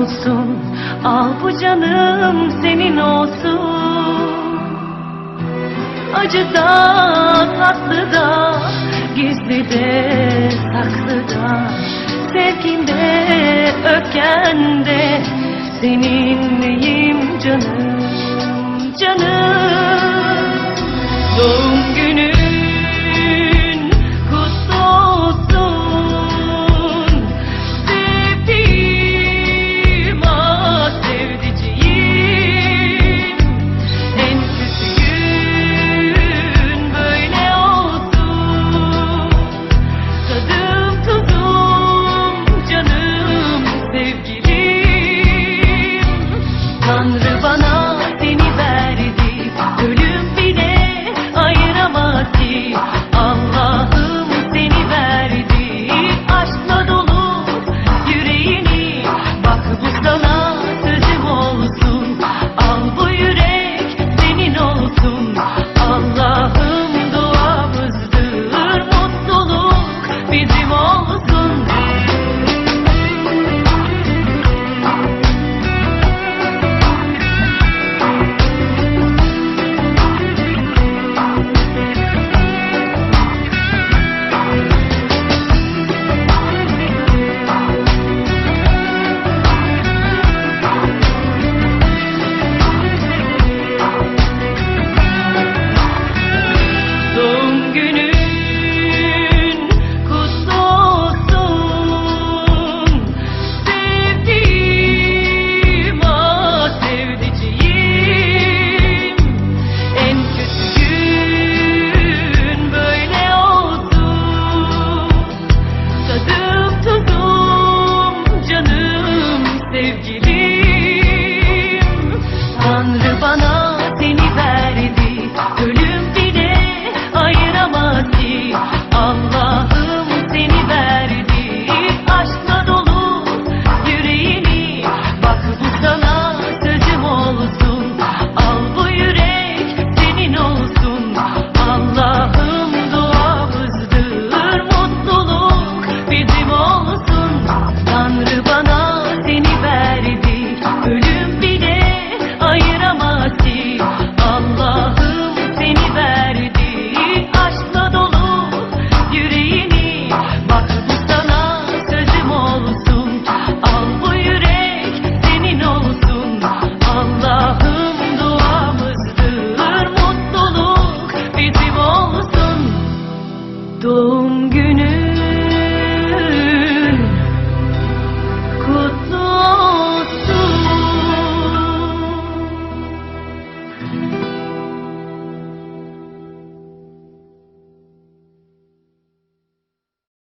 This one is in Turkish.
olsun. Al bu canım senin olsun. Acı da tatlı da Gizli de saklı da. Sevginde öpkende Seninleyim canım Canım? Doğum günü Tanrı bana 冬雨